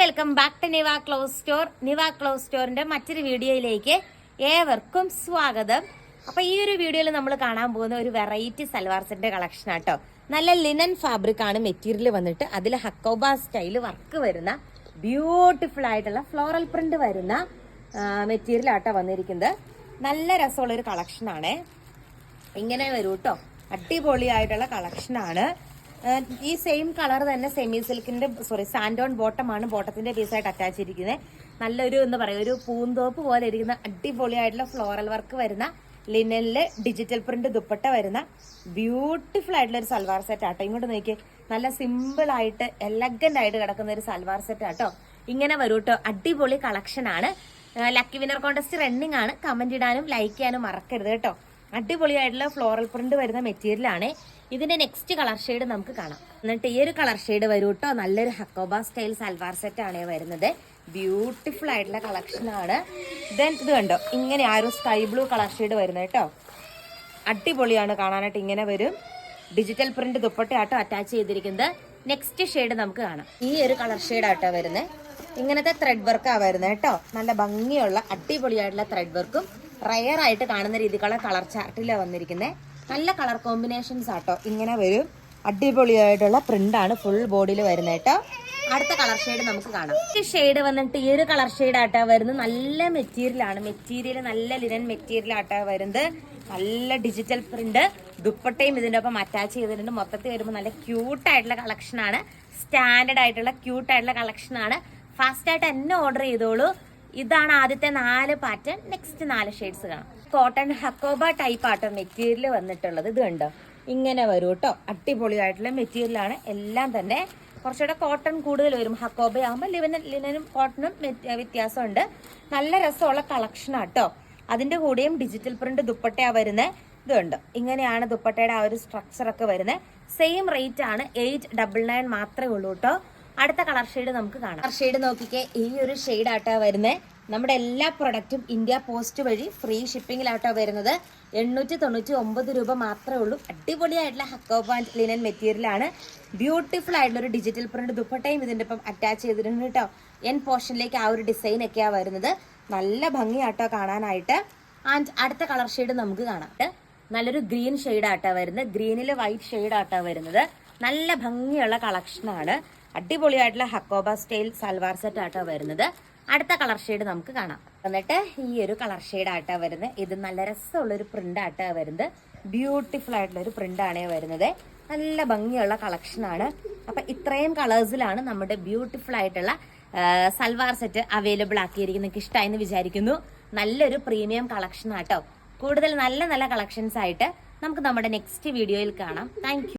Welcome back to Niva close store Niva close സ്റ്റോറിന്റെ മറ്റൊരു വീഡിയോയിലേക്ക് ഏവർക്കും സ്വാഗതം. അപ്പൊ ഈ ഒരു വീഡിയോയിൽ നമ്മൾ കാണാൻ പോകുന്ന ഒരു വെറൈറ്റി സൽവാർ സെറ്റിന്റെ കളക്ഷൻ ആട്ടോ. നല്ല ലിനൻ ഫാബ്രിക് ആണ് മെറ്റീരിയൽ വന്നിട്ട് അതിൽ ഹക്കോബ സ്റ്റൈൽ വർക്ക് വരുന്ന ബ്യൂട്ടിഫുൾ ആയിട്ടുള്ള ഫ്ലോറൽ പ്രിന്റ് വരുന്ന മെറ്റീരിയൽ ആട്ടോ വന്നിരിക്കുന്നത്. നല്ല രസമുള്ള ഒരു കളക്ഷൻ ആണ്. ഇങ്ങനെ വരൂ കേട്ടോ അടിപൊളിയായിട്ടുള്ള കളക്ഷനാണ് ഈ സെയിം കളർ തന്നെ സെമി സിൽക്കിന്റെ സോറി സാൻഡോൺ ബോട്ടമാണ് ബോട്ടത്തിന്റെ പീസായിട്ട് അറ്റാച്ച് ചെയ്തിരിക്കുന്നത് നല്ലൊരു എന്ന് പറയുക ഒരു പൂന്തോപ്പ് പോലെ ഇരിക്കുന്ന അടിപൊളിയായിട്ടുള്ള ഫ്ലോറൽ വർക്ക് വരുന്ന ലിനലിൽ ഡിജിറ്റൽ പ്രിന്റ് ദുപ്പട്ട വരുന്ന ബ്യൂട്ടിഫുൾ ആയിട്ടുള്ള ഒരു സൽവാർ സെറ്റ് ആട്ടോ. ഇങ്ങോട്ട് നോക്കിയേ നല്ല സിമ്പിൾ ആയിട്ട് എലഗന്റ് ആയിട്ട് കിടക്കുന്ന ഒരു സൽവാർ സെറ്റ് ആട്ടോ. ഇങ്ങനെ വരൂ കേട്ടോ അടിപൊളി കളക്ഷൻ ആണ്. ലക്കി വിന്നർ കോൺടെസ്റ്റ് റണ്ണിങ് ആണ്. കമന്റ് ഇടാനും ലൈക്ക് ചെയ്യാനും മറക്കരുത് കേട്ടോ. അടിപൊളിയായിട്ടുള്ള ഫ്ലോറൽ പ്രിന്റ് വരുന്ന മെറ്റീരിയലാണ് ഇതിന്റെ നെക്സ്റ്റ് കളർ ഷെയ്ഡ് നമുക്ക് കാണാം. എന്നിട്ട് ഈ ഒരു കളർ ഷെയ്ഡ് വരും കേട്ടോ നല്ലൊരു ഹക്കോബ സ്റ്റൈൽ സൽവാർ സെറ്റ് ആണ് വരുന്നത്. ബ്യൂട്ടിഫുൾ ആയിട്ടുള്ള കളക്ഷനാണ് ദെൻ ഇത് കണ്ടോ? ഇങ്ങനെ ആ ഒരു സ്കൈ ബ്ലൂ കളർ ഷെയ്ഡ് വരുന്നത് കേട്ടോ അടിപൊളിയാണ് കാണാനായിട്ട് ഇങ്ങനെ വരും. ഡിജിറ്റൽ പ്രിന്റ് ദുപ്പട്ടയാട്ടോ അറ്റാച്ച് ചെയ്തിരിക്കുന്നത്. നെക്സ്റ്റ് ഷെയ്ഡ് നമുക്ക് കാണാം. ഈ ഒരു കളർ ഷെയ്ഡ് ആട്ടോ വരുന്നത്. ഇങ്ങനത്തെ ത്രെഡ് വർക്കാണ് വരുന്നത് കേട്ടോ നല്ല ഭംഗിയുള്ള അടിപൊളിയായിട്ടുള്ള ത്രെഡ് വർക്കും റയർ ആയിട്ട് കാണുന്ന രീതിക്കുള്ള കളർ ചാർട്ടിലാണ് വന്നിരിക്കുന്നത് നല്ല കളർ കോമ്പിനേഷൻസ് ആട്ടോ. ഇങ്ങനെ വരും. അടിപൊളിയായിട്ടുള്ള പ്രിന്റ് ആണ് ഫുൾ ബോഡിയിൽ വരുന്നത് കേട്ടോ അടുത്ത കളർ ഷെയ്ഡ് നമുക്ക് കാണാം. ഈ ഷെയ്ഡ് വന്നിട്ട് ഈ ഒരു കളർ ഷെയ്ഡ് ആട്ടാ വരുന്നത്. നല്ല മെറ്റീരിയൽ ആണ്. മെറ്റീരിയൽ നല്ല ലിനൻ മെറ്റീരിയൽ ആട്ടാ വരുന്നത്. നല്ല ഡിജിറ്റൽ പ്രിന്റ് ദുപ്പട്ടയും ഇതിന്റെ ഒപ്പം അറ്റാച്ച് ചെയ്തിട്ടുണ്ട്. മൊത്തത്തിൽ വരുമ്പോൾ നല്ല ക്യൂട്ട് ആയിട്ടുള്ള കളക്ഷൻ ആണ്. സ്റ്റാൻഡേർഡ് ആയിട്ടുള്ള ക്യൂട്ട് ആയിട്ടുള്ള കളക്ഷൻ ആണ്. ഫാസ്റ്റ് ആയിട്ട് എന്നെ ഓർഡർ ചെയ്തോളൂ. ഇതാണ് ആദ്യത്തെ നാല് പാറ്റേൺ നെക്സ്റ്റ് നാല് ഷെയ്ഡ്സ് കാണാം. കോട്ടൺ ഹക്കോബ ടൈപ്പ് ആട്ടോ മെറ്റീരിയൽ വന്നിട്ടുള്ളത്. ഇത് കണ്ടോ? ഇങ്ങനെ വരും കേട്ടോ. അടിപൊളിയായിട്ടുള്ള മെറ്റീരിയലാണ് എല്ലാം തന്നെ കുറച്ചുകൂടെ കോട്ടൺ കൂടുതൽ വരും. ഹക്കോബ ആകുമ്പോൾ ലിവന ലിനനും കോട്ടണും വ്യത്യ- വ്യത്യാസമുണ്ട്. നല്ല രസമുള്ള കളക്ഷൻ ആട്ടോ. അതിന്റെ കൂടെയും ഡിജിറ്റൽ പ്രിന്റ് ദുപ്പട്ടയാ വരുന്നത് ഇതുണ്ട് ഇങ്ങനെയാണ് ദുപ്പട്ടയുടെ ആ ഒരു സ്ട്രക്ചർ ഒക്കെ വരുന്നത് സെയിം റേറ്റ് ആണ്. എയ്റ്റ് ഡബിൾ നയൻ മാത്രമേ ഉള്ളൂ കേട്ടോ. അടുത്ത കളർ ഷെയ്ഡ് നമുക്ക് കാണാം. കളർ ഷെയ്ഡ് നോക്കിക്കേ. ഈ ഒരു ഷെയ്ഡ് ആട്ടാ വരുന്നത് നമ്മുടെ എല്ലാ പ്രൊഡക്റ്റും ഇന്ത്യ പോസ്റ്റ് വഴി ഫ്രീ ഷിപ്പിങ്ങിലാട്ടോ വരുന്നത്. എണ്ണൂറ്റി തൊണ്ണൂറ്റി ഒമ്പത് രൂപ മാത്രമേ ഉള്ളൂ. അടിപൊളിയായിട്ടുള്ള ഹക്കോ പാന്റ് ലിനൻ മെറ്റീരിയലാണ് ബ്യൂട്ടിഫുൾ ആയിട്ടുള്ള ഒരു ഡിജിറ്റൽ പ്രിന്റ് ദുപ്പട്ടയും ഇതിന്റെ ഒപ്പം അറ്റാച്ച് ചെയ്തിട്ടുണ്ട് കേട്ടോ എൻ പോർഷനിലേക്ക് ആ ഒരു ഡിസൈൻ ഒക്കെയാണ് വരുന്നത്. നല്ല ഭംഗിയാട്ടോ കാണാനായിട്ട്. ആൻഡ് അടുത്ത കളർ ഷെയ്ഡ് നമുക്ക് കാണാം. നല്ലൊരു ഗ്രീൻ ഷെയ്ഡ് ആട്ടോ വരുന്നത്. ഗ്രീനിൽ വൈറ്റ് ഷെയ്ഡ് ആട്ടോ വരുന്നത്. നല്ല ഭംഗിയുള്ള കളക്ഷനാണ് അടിപൊളിയായിട്ടുള്ള ഹക്കോബ സ്റ്റൈൽ സൽവാർ സെറ്റ് ആട്ടോ വരുന്നത്. അടുത്ത കളർ ഷെയ്ഡ് നമുക്ക് കാണാം. എന്നിട്ട് ഈ ഒരു കളർ ഷെയ്ഡ് ആട്ടാ വരുന്നത്. ഇത് നല്ല രസമുള്ള ഒരു പ്രിന്റ് ആട്ടാ വരുന്നത്. ബ്യൂട്ടിഫുൾ ആയിട്ടുള്ള ഒരു പ്രിന്റ് ആണ് വരുന്നത്. നല്ല ഭംഗിയുള്ള കളക്ഷനാണ് അപ്പൊ ഇത്രയും കളേഴ്സിലാണ് നമ്മുടെ ബ്യൂട്ടിഫുൾ ആയിട്ടുള്ള സൽവാർ സെറ്റ് അവൈലബിൾ ആക്കിയിരിക്കുന്നത്. ഇഷ്ടമായി എന്ന് വിചാരിക്കുന്നു. നല്ലൊരു പ്രീമിയം കളക്ഷൻ ആട്ടോ. കൂടുതൽ നല്ല നല്ല കളക്ഷൻസ് ആയിട്ട് നമുക്ക് നമ്മുടെ നെക്സ്റ്റ് വീഡിയോയിൽ കാണാം. താങ്ക്